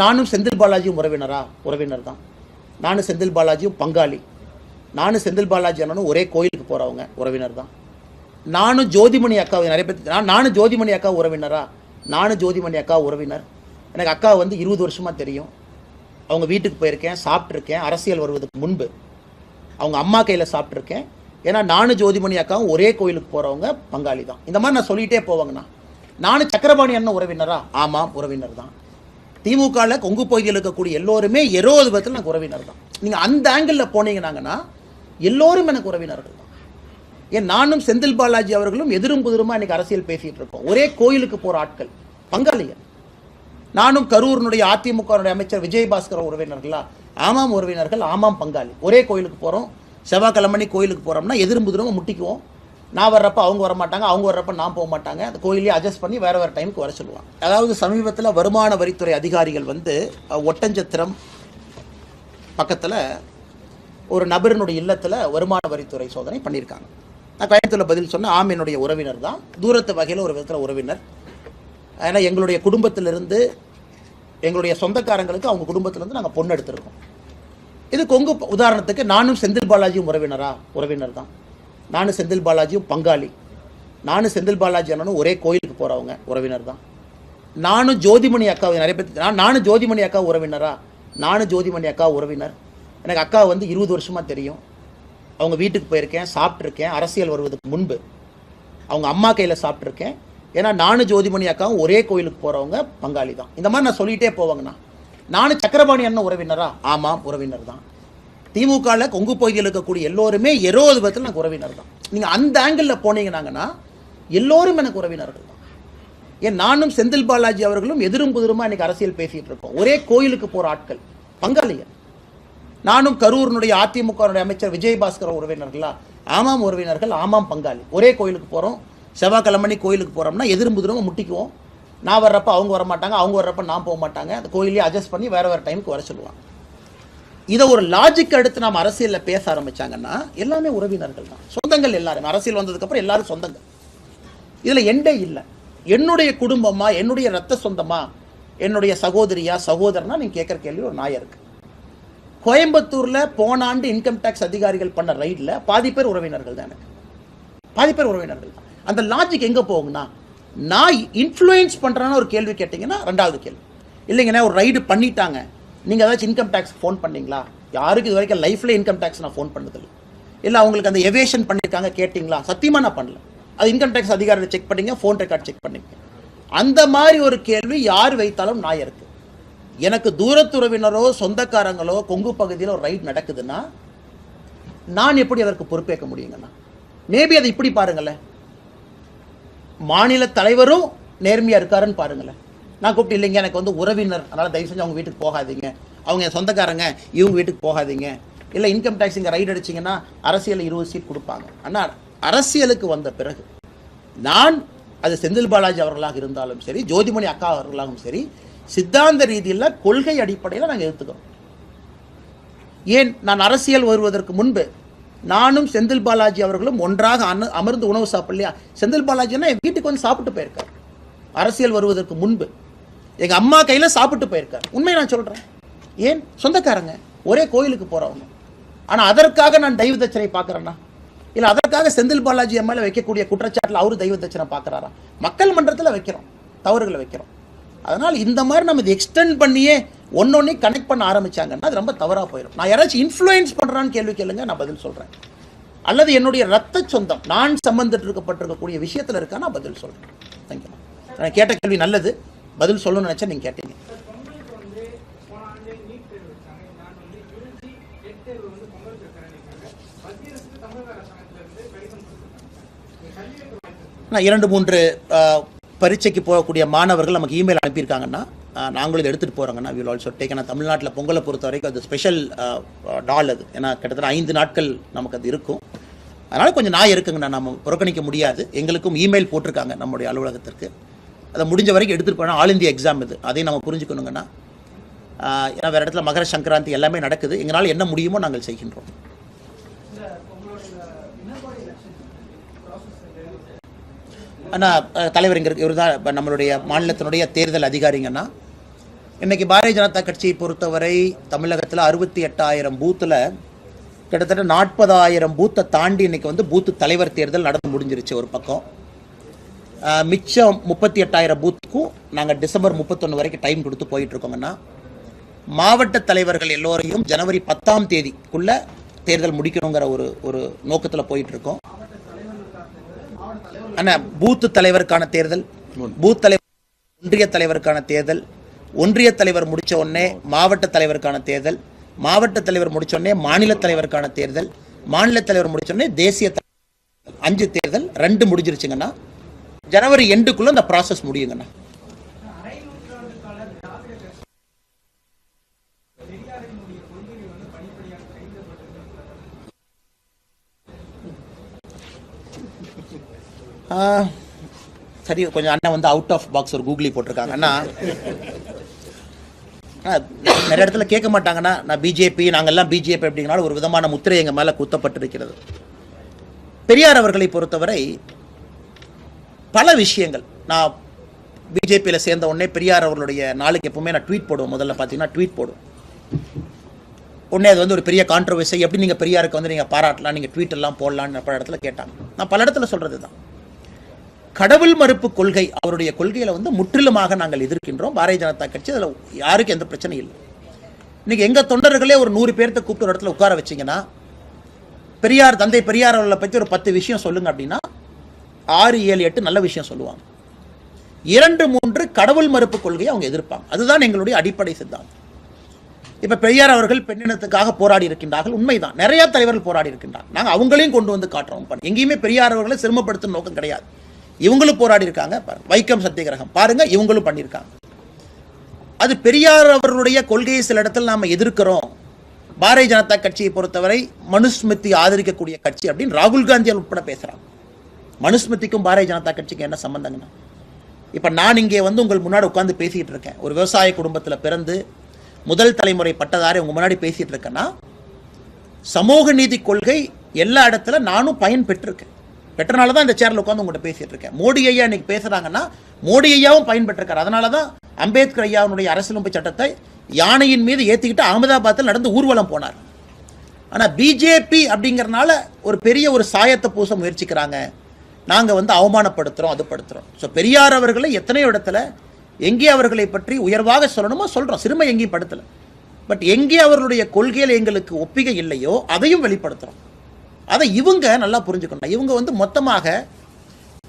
நானும் செந்தில் பாலாஜியும் உறவினரா? உறவினர் தான் நானும் செந்தில் பாலாஜியும் பங்காளி. நானும் செந்தில் பாலாஜி அண்ணனும் ஒரே கோயிலுக்கு போகிறவங்க உறவினர் தான் நானும் ஜோதிமணி அக்கா நிறைய பேர் நான் நானும் ஜோதிமணி அக்கா உறவினரா? நானும் ஜோதிமணி அக்கா உறவினர். எனக்கு அக்கா வந்து இருபது வருஷமாக தெரியும். அவங்க வீட்டுக்கு போயிருக்கேன் சாப்பிட்ருக்கேன் அரசியல் வருவதற்கு முன்பு. அவங்க அம்மா கையில் சாப்பிட்ருக்கேன் ஏன்னா நானும் ஜோதிமணி அக்காவும் ஒரே கோயிலுக்கு போகிறவங்க பங்காளி தான் இந்த மாதிரி நான் சொல்லிகிட்டே போவாங்கண்ணா. நானும் சக்கரபாணி அண்ணன் உறவினரா? ஆமாம் உறவினர் தான் திமுகவில் கொங்கு பகுதியில் இருக்கக்கூடிய எல்லோருமே எரோது விதத்தில் எனக்கு உறவினர் தான் நீங்கள் அந்த ஆங்கிளில் போனீங்கன்னாங்கன்னா எல்லோரும் எனக்கு உறவினர்கள் தான். ஏன் நானும் செந்தில் பாலாஜி அவர்களும் எதிரும் புதிருமா இன்னைக்கு அரசியல் பேசிகிட்டு இருக்கோம். ஒரே கோயிலுக்கு போகிற ஆட்கள் பங்காளிகள். நானும் கரூரினுடைய அதிமுகனுடைய அமைச்சர் விஜயபாஸ்கர் உறவினர்களா? ஆமாம் உறவினர்கள் ஆமாம் பங்காளி. ஒரே கோயிலுக்கு போகிறோம் செவ்வாய்க்கிழமணி கோயிலுக்கு போகிறோம்னா எதிரும் புதிரமா முட்டிக்குவோம். நான் வர்றப்ப அவங்க வர மாட்டாங்க அவங்க வர்றப்ப நான் போக மாட்டாங்க. அந்த கோயிலே அட்ஜஸ்ட் பண்ணி வேறு வேறு டைமுக்கு வர சொல்லுவாங்க. அதாவது சமீபத்தில் வருமான வரித்துறை அதிகாரிகள் வந்து ஒட்டஞ்சத்திரம் பக்கத்தில் ஒரு நபரினுடைய இல்லத்தில் வருமான வரித்துறை சோதனை பண்ணியிருக்காங்க. நான் கோயம்புத்தூரில் பதில் சொன்னேன் ஆம் என்னுடைய உறவினர் தான். தூரத்து வகையில் ஒரு விதத்தில் உறவினர். ஏன்னா எங்களுடைய குடும்பத்திலிருந்து எங்களுடைய சொந்தக்காரங்களுக்கு அவங்க குடும்பத்திலேருந்து நாங்கள் பொண்ணு எடுத்திருக்கோம். இது கொங்கு உதாரணத்துக்கு நானும் செந்தில் பாலாஜியும் உறவினரா உறவினர் தான். நானும் செந்தில் பாலாஜியும் பங்காளி. நானும் செந்தில் பாலாஜி அண்ணனும் ஒரே கோயிலுக்கு போகிறவங்க உறவினர் தான். நானும் ஜோதிமணி அக்கா நிறைய பேர் நான் நானும் ஜோதிமணி அக்கா உறவினரா? நானும் ஜோதிமணி அக்கா உறவினர். எனக்கு அக்கா வந்து இருபது வருஷமாக தெரியும். அவங்க வீட்டுக்கு போயிருக்கேன் சாப்பிட்ருக்கேன் அரசியல் வருவதற்கு முன்பு. அவங்க அம்மா கையில் சாப்பிட்ருக்கேன் ஏன்னா நானும் ஜோதிமணி அக்காவும் ஒரே கோயிலுக்கு போகிறவங்க பங்காளி தான். இந்த மாதிரி நான் சொல்லிகிட்டே போவாங்கண்ணா. நானும் சக்கரபாணி அண்ணன் உறவினரா? ஆமாம் உறவினர் தான். திமுகவில் கொங்கு பகுதியில் இருக்கக்கூடிய எல்லோருமே எரோது விதத்தில் எனக்கு உறவினர் தான் நீங்கள் அந்த ஆங்கிளில் போனீங்கன்னாங்கன்னா எல்லோரும் எனக்கு உறவினர்கள் தான் ஏன் நானும் செந்தில் பாலாஜி அவர்களும் எதிரும் புதிருமா இன்னைக்கு அரசியல் பேசிகிட்டு இருக்கோம். ஒரே கோயிலுக்கு போகிற ஆட்கள் பங்காளிகள். நானும் கரூரினுடைய அதிமுகனுடைய அமைச்சர் விஜயபாஸ்கர் உறவினர்களா? ஆமாம் உறவினர்கள் ஆமாம் பங்காளி. ஒரே கோயிலுக்கு போகிறோம் செவ்வாய்க்கிழமணி கோயிலுக்கு போகிறோம்னா எதிரும் புதிரமா முட்டிக்குவோம். நான் வர்றப்ப அவங்க வர மாட்டாங்க அவங்க வர்றப்ப நான் போக மாட்டாங்க. அந்த கோயிலே அட்ஜஸ்ட் பண்ணி வேறு வேறு டைமுக்கு வர சொல்லுவாங்க. இதை ஒரு லாஜிக் எடுத்து நாம் அரசியலில் பேச ஆரம்பிச்சாங்கன்னா எல்லாமே உறவினர்கள் தான். சொந்தங்கள் எல்லாரும். அரசியல் வந்ததுக்கப்புறம் எல்லாரும் சொந்தங்கள். இதில் எண்டே இல்லை. என்னுடைய குடும்பமா என்னுடைய ரத்த சொந்தமா என்னுடைய சகோதரியா சகோதரனா நீங்கள் கேட்குற கேள்வி ஒரு நாயம் இருக்கு. கோயம்புத்தூரில் போன ஆண்டு இன்கம் டேக்ஸ் அதிகாரிகள் பண்ண ரைடில் பாதி பேர் உறவினர்கள் தான் எனக்கு. பாதி பேர் உறவினர்கள் தான். அந்த லாஜிக் எங்கே போகும்னா நான் இன்ஃப்ளூயன்ஸ் பண்ணுறேன்னு ஒரு கேள்வி கேட்டிங்கன்னா ரெண்டாவது கேள்வி. இல்லைங்கண்ணா ஒரு ரைடு பண்ணிட்டாங்க. நீங்கள் ஏதாச்சும் இன்கம் டேக்ஸ் ஃபோன் பண்ணீங்களா? யாருக்கு இது வரைக்கும் லைஃப்பில் இன்கம் டேக்ஸ் நான் ஃபோன் பண்ணதில்லை. இல்லை அவங்களுக்கு அந்த எவேஷன் பண்ணியிருக்காங்க கேட்டிங்களா? சத்தியமாக நான் பண்ணல. அது இன்கம் டேக்ஸ் அதிகாரியை செக் பண்ணிங்க ஃபோன் ரெக்கார்ட் செக் பண்ணிங்க. அந்த மாதிரி ஒரு கேள்வி யார் வைத்தாலும் நான் இருக்கு எனக்கு தூரத்துறவினரோ சொந்தக்காரங்களோ கொங்கு பகுதியில் ஒரு ரைட் நடக்குதுன்னா நான் எப்படி அதற்கு பொறுப்பேற்க முடியுங்கண்ணா? மேபி அதை இப்படி பாருங்களேன். மாநில தலைவரும் நேர்மையாக இருக்காருன்னு பாருங்களேன். நான் கூப்பிட்டு இல்லைங்க எனக்கு வந்து உறவினர். அதனால் தயவு செஞ்சு அவங்க வீட்டுக்கு போகாதீங்க. அவங்க என் சொந்தக்காரங்க. இவங்க வீட்டுக்கு போகாதீங்க. இல்லை இன்கம் டேக்ஸ் இங்கே ரைடு அடிச்சிங்கன்னா அரசியல் இருபது சீட் கொடுப்பாங்க. ஆனால் அரசியலுக்கு வந்த பிறகு நான் அது செந்தில் பாலாஜி அவர்களாக இருந்தாலும் சரி ஜோதிமணி அக்கா அவர்களாகவும் சரி சித்தாந்த ரீதியில் கொள்கை அடிப்படையில் நாங்கள் எடுத்துக்கிறோம் ஏன்? நான் அரசியல் வருவதற்கு முன்பு நானும் செந்தில் பாலாஜி அவர்களும் ஒன்றாக அன- அமர்ந்து உணவு சாப்பிடலையா? செந்தில் பாலாஜினா என் வீட்டுக்கு வந்து சாப்பிட்டு போயிருக்கார். அரசியல் வருவதற்கு முன்பு. எங்க அம்மா கையில சாப்பிட்டு போயிருக்கார். உண்மை நான் சொல்றேன். ஏன்? சொந்தக்காரங்க. ஒரே கோயிலுக்கு போறவங்க. ஆனா அதற்காக நான் தெய்வ தச்சனை பார்க்கறேன்னா? இல்ல அதற்காக செந்தில் பாலாஜி எம்எல்ஏ வைக்கக்கூடிய குற்றச்சாட்டில் அவரு தெய்வ தச்சனை பார்க்கறாரா? மக்கள் மன்றத்தில் வைக்கிறோம். தவறுகளை வைக்கிறோம். அதனால் இந்த மாதிரி நம்ம இதை எக்ஸ்டெண்ட் பண்ணியே ஒன்னொன்னே கனெக்ட் பண்ண ஆரம்பிச்சாங்கன்னா அது ரொம்ப தவறாக போயிடும் நான் யாராச்சும் இன்ஃப்ளூயன்ஸ் பண்ணுறான்னு கேள்வி கேளுங்க நான் பதில் சொல்கிறேன் அல்லது என்னுடைய ரத்த சொந்தம் நான் சம்பந்தப்பட்டு விஷயத்தில் இருக்கா நான் பதில் சொல்கிறேன் தேங்க்யூ நான் கேட்ட கேள்வி நல்லது. பதில் சொல்லணும்னு நினைச்சா நீங்க கேட்டீங்க. நான் இரண்டு மூன்று பரீட்சைக்கு போகக்கூடிய மாணவர்கள் நமக்கு இமெயில் அனுப்பியிருக்காங்கன்னா நாங்களும் இதை எடுத்துகிட்டு போகிறோங்கன்னா வில் ஆல்சோ டேக் ஏன்னா தமிழ்நாட்டில் பொங்கலை பொறுத்த வரைக்கும் அது ஸ்பெஷல் டால் அது. ஏன்னா கிட்டத்தட்ட ஐந்து நாட்கள் நமக்கு அது இருக்கும். அதனால் கொஞ்சம் நான் இருக்குங்கண்ணா. நம்ம புறக்கணிக்க முடியாது. எங்களுக்கும் இமெயில் போட்டிருக்காங்க நம்முடைய அலுவலகத்திற்கு. அதை முடிஞ்ச வரைக்கும் எடுத்துகிட்டு போனால் ஆல் இந்தியா எக்ஸாம் இது. அதையும் நம்ம புரிஞ்சுக்கணுங்கன்னா ஏன்னா வேறு இடத்துல மகர சங்கராந்தி எல்லாமே நடக்குது. எங்களால் என்ன முடியுமோ நாங்கள் செய்கின்றோம். ஆனால் தலைவர் இங்கே இவர் தான் இப்போ நம்மளுடைய மாநிலத்தினுடைய தேர்தல் அதிகாரிங்கன்னா இன்றைக்கி பாரதிய ஜனதா கட்சியை பொறுத்தவரை தமிழகத்தில் அறுபத்தி எட்டாயிரம் பூத்தில் கிட்டத்தட்ட நாற்பதாயிரம் பூத்தை தாண்டி இன்னைக்கு வந்து பூத்து தலைவர் தேர்தல் நடந்து முடிஞ்சிருச்சு ஒரு பக்கம். மிச்சம் முப்பத்தி எட்டாயிரம் பூத்துக்கும். நாங்கள் டிசம்பர் முப்பத்தொன்று வரைக்கும் டைம் கொடுத்து போயிட்டுருக்கோங்கன்னா மாவட்ட தலைவர்கள் எல்லோரையும் ஜனவரி பத்தாம் தேதிக்குள்ள தேர்தல் முடிக்கணுங்கிற ஒரு ஒரு நோக்கத்தில் போயிட்டுருக்கோம். ஆனால் அண்ணா பூத்து தலைவருக்கான தேர்தல் பூத் தலைவர் ஒன்றிய தலைவருக்கான தேர்தல் ஒன்றிய தலைவர் முடித்த உடனே மாவட்ட தலைவருக்கான தேர்தல் மாவட்ட தலைவர் முடித்தோடனே மாநில தலைவருக்கான தேர்தல் மாநில தலைவர் முடித்தோடனே தேசிய அஞ்சு தேர்தல் ரெண்டு முடிஞ்சிருச்சுங்கண்ணா. ஜனவரி எண்டுக்குள்ள அந்த ப்ராசஸ் முடியுங்கண்ணா. சரி கொஞ்சம் அண்ணன் வந்து அவுட் ஆஃப் பாக்ஸ் ஒரு கூகுளி போட்டிருக்காங்க அண்ணா நிறைய இடத்துல கேட்க மாட்டாங்கன்னா நான் பிஜேபி நாங்கெல்லாம் பிஜேபி அப்படிங்கனால ஒரு விதமான முத்திரை எங்கள் மேலே குத்தப்பட்டிருக்கிறது. பெரியார் அவர்களை பொறுத்தவரை பல விஷயங்கள். நான் பிஜேபியில் சேர்ந்த உடனே பெரியார் அவர்களுடைய நாளுக்கு எப்பவுமே நான் ட்வீட் போடுவேன். முதல்ல பார்த்தீங்கன்னா ட்வீட் போடுவேன். உடனே அது வந்து ஒரு பெரிய கான்ட்ரவர்சி எப்படி நீங்கள் பெரியாருக்கு வந்து நீங்கள் பாராட்டலாம் நீங்கள் ட்வீட் எல்லாம் போடலான்னு பல இடத்துல கேட்டாங்க. நான் பல இடத்துல சொல்கிறது தான் கடவுள் மறுப்பு கொள்கை அவருடைய கொள்கையில வந்து முற்றிலுமாக நாங்கள் எதிர்க்கின்றோம். பாரதிய ஜனதா கட்சி அதில் யாருக்கும் எந்த பிரச்சனையும் இல்லை. இன்னைக்கு எங்க தொண்டர்களே ஒரு நூறு பேர்த்த கூப்பிட்டு ஒரு இடத்துல உட்கார வச்சீங்கன்னா பெரியார் தந்தை பெரியார் அவர்களை பற்றி ஒரு பத்து விஷயம் சொல்லுங்க அப்படின்னா ஆறு ஏழு எட்டு நல்ல விஷயம் சொல்லுவாங்க. இரண்டு மூன்று கடவுள் மறுப்பு கொள்கையை அவங்க எதிர்ப்பாங்க. அதுதான் எங்களுடைய அடிப்படை சித்தாந்தம். இப்ப பெரியார் அவர்கள் பெண்ணினத்துக்காக போராடி இருக்கின்றார்கள். உண்மைதான். நிறைய தலைவர்கள் போராடி இருக்கின்றாங்க நாங்கள் அவங்களையும் கொண்டு வந்து காட்டுறோம். பண்ண- எங்கேயுமே பெரியார் அவர்களை சிரமப்படுத்தும் நோக்கம் கிடையாது. இவங்களும் போராடி இருக்காங்க. வைக்கம் சத்தியகிரகம் பாருங்க இவங்களும் பண்ணியிருக்காங்க. அது பெரியார் அவர்களுடைய கொள்கையை சில இடத்துல நாம எதிர்க்கிறோம். பாரதிய ஜனதா கட்சியை பொறுத்தவரை மனுஸ்மிருதி ஆதரிக்கக்கூடிய கட்சி அப்படின்னு ராகுல் காந்தி உட்பட பேசுறாங்க. மனுஸ்மிருதிக்கும் பாரதிய ஜனதா கட்சிக்கு என்ன சம்பந்தங்கண்ணா? இப்போ நான் இங்கே வந்து உங்கள் முன்னாடி உட்காந்து பேசிகிட்டு இருக்கேன். ஒரு விவசாய குடும்பத்தில் பிறந்து முதல் தலைமுறை பட்டதாரி உங்கள் முன்னாடி பேசிகிட்டு இருக்கேன்னா சமூக நீதி கொள்கை எல்லா இடத்துல நானும் பயன் பெற்றிருக்கேன். பெற்றனால தான் இந்த சேரில் உட்காந்து உங்கள்கிட்ட பேசிகிட்டு இருக்கேன். மோடி ஐயா இன்னைக்கு பேசுகிறாங்கன்னா மோடி ஐயாவும் பயன்பெற்றிருக்காரு அதனால தான் அம்பேத்கர் ஐயாவுடைய அரசியலமைப்பு சட்டத்தை யானையின் மீது ஏற்றிக்கிட்டு அகமதாபாத்தில் நடந்து ஊர்வலம் போனார். ஆனால் பிஜேபி அப்படிங்கறனால ஒரு பெரிய ஒரு சாயத்தை பூச முயற்சிக்கிறாங்க. நாங்கள் வந்து அவமானப்படுத்துகிறோம் அது படுத்துகிறோம் ஸோ பெரியார் அவர்களை எத்தனையோ இடத்துல எங்கே அவர்களை பற்றி உயர்வாக சொல்லணுமோ சொல்கிறோம் சிறுமை எங்கேயும் படுத்தலை. பட் எங்கே அவர்களுடைய கொள்கையில் எங்களுக்கு ஒப்பிகை இல்லையோ அதையும் வெளிப்படுத்துகிறோம் அதை இவங்க நல்லா புரிஞ்சுக்கணும். இவங்க வந்து மொத்தமாக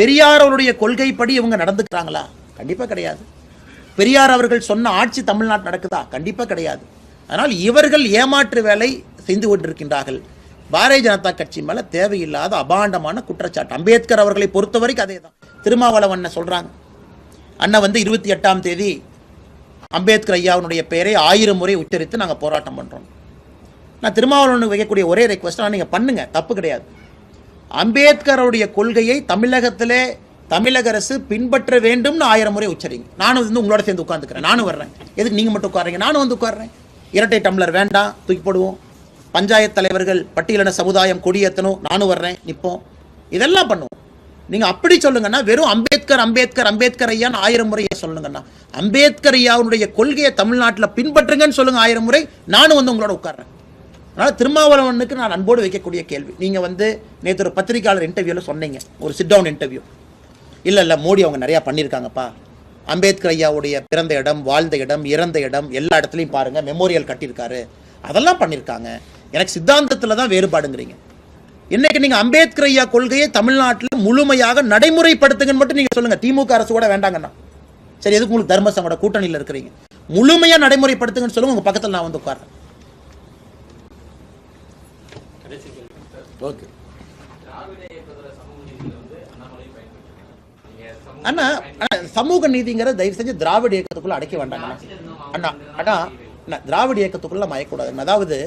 பெரியார் அவருடைய கொள்கைப்படி இவங்க நடந்துக்கிறாங்களா? கண்டிப்பாக கிடையாது. பெரியார் அவர்கள் சொன்ன ஆட்சி தமிழ்நாட்டு நடக்குதா? கண்டிப்பாக கிடையாது. அதனால் இவர்கள் ஏமாற்று வேலை செய்து கொண்டிருக்கின்றார்கள். பாரதிய ஜனதா கட்சி மேல தேவையில்லாத அபாண்டமான குற்றச்சாட்டு. அம்பேத்கர் அவர்களை பொறுத்த வரைக்கும் அதே தான் திருமாவளவன் சொல்றாங்க. அண்ணன் வந்து இருபத்தி எட்டாம் தேதி அம்பேத்கர் ஐயாவுடைய பெயரை ஆயிரம் முறை உச்சரித்து நாங்கள் போராட்டம் பண்றோம். நான் திருமாவளவன் வைக்கக்கூடிய ஒரே ரெக்வஸ்ட் நீங்கள் பண்ணுங்க. தப்பு கிடையாது. அம்பேத்கருடைய கொள்கையை தமிழகத்திலே தமிழக அரசு பின்பற்ற வேண்டும்னு ஆயிரம் முறை உச்சரிங்க. நானும் வந்து உங்களோட சேர்ந்து உட்காந்துக்கிறேன் நானும் வர்றேன். எதுக்கு நீங்கள் மட்டும் உட்காருங்க நானும் வந்து உட்காடுறேன் இரட்டை டம்ளர் வேண்டாம். தூக்கி போடுவோம். பஞ்சாயத்து தலைவர்கள் பட்டியலின சமுதாயம் கொடியேற்றணும் நானும் வர்றேன் நிற்போம் இதெல்லாம் பண்ணுவோம். நீங்கள் அப்படி சொல்லுங்கன்னா வெறும் அம்பேத்கர் அம்பேத்கர் அம்பேத்கர் ஐயான்னு ஆயிரம் முறையை சொல்லுங்கண்ணா சொல்லுங்கன்னா அம்பேத்கர் ஐயாவுடைய கொள்கையை தமிழ்நாட்டில் பின்பற்றுங்கன்னு சொல்லுங்க ஆயிரம் முறை நானும் வந்து உங்களோட உட்கார்றேன். அதனால் திருமாவளவனுக்கு நான் அன்போடு வைக்கக்கூடிய கேள்வி. நீங்கள் வந்து நேற்று ஒரு பத்திரிகையாளர் இன்டர்வியூவில் சொன்னீங்க. ஒரு சிட் டவுன் இன்டர்வியூ இல்லை இல்லை மோடி அவங்க நிறையா பண்ணியிருக்காங்கப்பா. அம்பேத்கர் ஐயாவுடைய பிறந்த இடம் வாழ்ந்த இடம் இறந்த இடம் எல்லா இடத்துலையும் பாருங்கள் மெமோரியல் கட்டியிருக்காரு. அதெல்லாம் பண்ணியிருக்காங்க. எனக்கு சித்தாந்தத்துல தான் வேறுபாடுங்கிறீங்க. இன்னைக்கு நீங்க அம்பேத்கர் ஐயா கொள்கையை தமிழ்நாட்டில் முழுமையாக நடைமுறைப்படுத்துங்கன்னு மட்டும் நீங்க சொல்லுங்க. திமுக அரசு கூட வேண்டாங்கண்ணா. சரி எதுக்கு உங்களுக்கு தர்மசங்கோட கூட்டணியில் இருக்கிறீங்க. முழுமையா நடைமுறைப்படுத்துங்கன்னு சொல்லுங்க உங்க பக்கத்துல நான் வந்து உட்கார்றேன். ஓகே. அண்ணா அண்ணா, சமூக நீதிங்கிற தயவு செஞ்சு திராவிட இயக்கத்துக்குள்ள அடைக்க வேண்டாம் அண்ணா அண்ணா அண்ணா, திராவிட இயக்கத்துக்குள்ள மயக்கூடாது அதாவது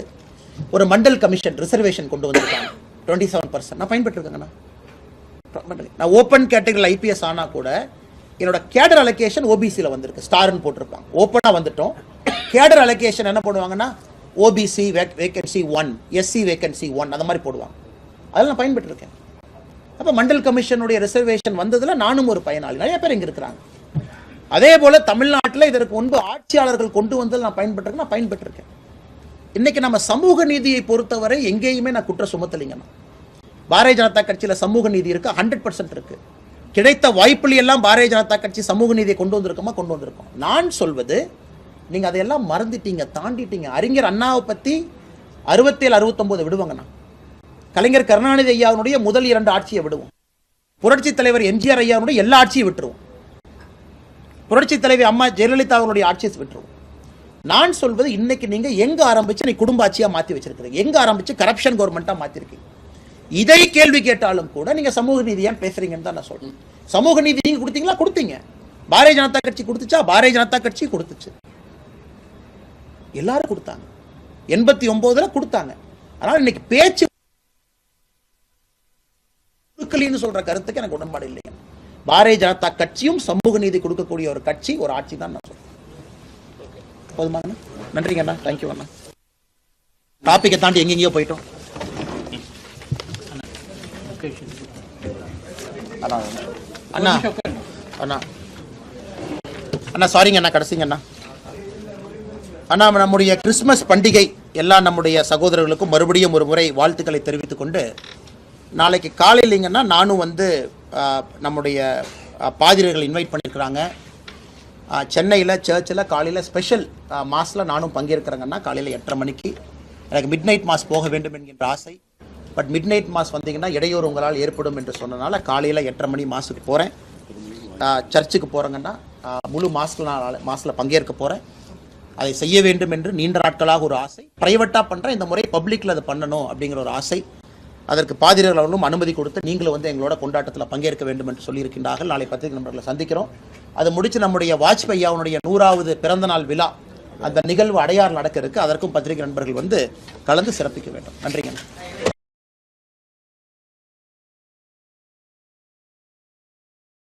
ஒரு மண்டல் கமிஷன் ரிசர்வேஷன் கொண்டு வந்திருக்காங்க. டுவெண்ட்டி செவன் பர்சன்ட் நான் பயன்பட்டுருக்கேங்கண்ணா நான் ஓப்பன் கேட்டகரியில் ஐபிஎஸ் ஆனா கூட என்னோட கேடர் அலோகேஷன் ஓபிசியில் வந்திருக்கு. ஸ்டார்னு போட்டிருப்பாங்க. ஓப்பனாக வந்துட்டோம். கேடர் அலோகேஷன் என்ன பண்ணுவாங்கன்னா OBC vacancy one SC vacancy one அந்த மாதிரி போடுவாங்க. அதில் நான் பயன்பட்டுருக்கேன் அப்போ மண்டல் கமிஷனுடைய ரிசர்வேஷன் வந்ததுல நானும் ஒரு பயனாளி. நிறைய பேர் இங்கே இருக்கிறாங்க. அதே போல தமிழ்நாட்டில் இதற்கு முன்பு ஆட்சியாளர்கள் கொண்டு வந்ததில் நான் பயன்பட்டிருக்கேன் நான் பயன்பெற்றிருக்கேன். இன்னைக்கு நம்ம சமூக நீதியை பொறுத்தவரை எங்கேயுமே நான் குற்றம் சுமத்தலைங்கண்ணா பாரதிய ஜனதா கட்சியில் சமூக நீதி இருக்கு ஹண்ட்ரட் பர்சன்ட் இருக்கு. கிடைத்த வாய்ப்புல எல்லாம் பாரதிய ஜனதா கட்சி சமூக நீதியை கொண்டு வந்திருக்கோமா கொண்டு வந்திருக்கோம்? நான் சொல்வது நீங்க அதையெல்லாம் மறந்துட்டீங்க தாண்டிட்டீங்க. அறிஞர் அண்ணாவை பத்தி அறுபத்தேழு அறுபத்தொன்பது விடுவாங்கண்ணா கலைஞர் கருணாநிதி ஐயாவுடைய முதல் இரண்டு ஆட்சியை விடுவோம். புரட்சி தலைவர் எம்ஜிஆர் ஐயாவுடைய எல்லா ஆட்சியும் விட்டுருவோம். புரட்சி தலைவி அம்மா ஜெயலலிதா அவருடைய ஆட்சியை விட்டுருவோம். நான் சொல்வது இன்னைக்கு நீங்க எங்க ஆரம்பிச்சு நீ குடும்ப ஆட்சியா மாத்தி வச்சிருக்கீங்க எங்க ஆரம்பிச்சு கரப்ஷன் கவர்மெண்டா மாத்திருக்கீங்க? இதை கேள்வி கேட்டாலும் கூட நீங்க சமூக நீதி ஏன் பேசுறீங்கன்னு தான் நான் சொல்றேன் சமூக நீதி நீங்க கொடுத்தீங்களா? கொடுத்தீங்க. பாரதிய ஜனதா கட்சி கொடுத்துச்சா? பாரதிய ஜனதா கட்சி கொடுத்துச்சு. எல்லாரும் கொடுத்தாங்க. எண்பத்தி ஒன்பதுல கொடுத்தாங்க. ஆனால் இன்னைக்கு பேச்சு கொடுக்கலின்னு சொல்ற கருத்துக்கு எனக்கு உடன்பாடு இல்லைங்க பாரதிய ஜனதா கட்சியும் சமூக நீதி கொடுக்கக்கூடிய ஒரு கட்சி ஒரு ஆட்சி தான் நான் சொல்றேன். போதுமாங்கண்ணா நன்றிங்க அண்ணா. தேங்க்யூ அண்ணா. டாப்பிக்கை தாண்டி எங்கெங்கேயோ போயிட்டோம். அண்ணா அண்ணா. அண்ணா. அண்ணா சாரிங்க அண்ணா. கடைசிங்க அண்ணா. அண்ணா நம்முடைய கிறிஸ்மஸ் பண்டிகை எல்லா நம்முடைய சகோதரர்களுக்கும் மறுபடியும் ஒரு முறை வாழ்த்துக்களை தெரிவித்துக் கொண்டு நாளைக்கு காலையிலிங்கன்னா நானும் வந்து நம்முடைய பாதிரியர்கள் இன்வைட் பண்ணியிருக்கிறாங்க. சென்னையில் சர்ச்சில் காலையில் ஸ்பெஷல் மாஸில் நானும் பங்கேற்கிறேங்கன்னா காலையில் எட்டரை மணிக்கு. எனக்கு மிட் நைட் மாஸ் போக வேண்டும் என்கின்ற ஆசை. பட் மிட் நைட் மாஸ் வந்தீங்கன்னா இடையூறு உங்களால் ஏற்படும் என்று சொன்னனால காலையில் எட்டரை மணி மாஸுக்கு போகிறேன் சர்ச்சுக்கு போகிறேங்கன்னா முழு மாஸ்க்கு நான் மாஸில் பங்கேற்க போகிறேன் அதை செய்ய வேண்டும் என்று நீண்ட நாட்களாக ஒரு ஆசை. ப்ரைவேட்டாக பண்ணுறேன் இந்த முறை பப்ளிக்கில் அதை பண்ணணும் அப்படிங்கிற ஒரு ஆசை. அதற்கு பாதிரியர்கள் அவர்களும் அனுமதி கொடுத்து நீங்களும் வந்து எங்களோட கொண்டாட்டத்தில் பங்கேற்க வேண்டும் என்று சொல்லியிருக்கின்றார்கள். நாளை பத்திரிகை நண்பர்களை சந்திக்கிறோம். அது முடித்து நம்முடைய வாஜ்பாய் அவனுடைய நூறாவது பிறந்தநாள் விழா அந்த நிகழ்வு அடையாறு நடக்க இருக்கு. அதற்கும் பத்திரிகை நண்பர்கள் வந்து கலந்து சிறப்பிக்க வேண்டும். நன்றிங்க.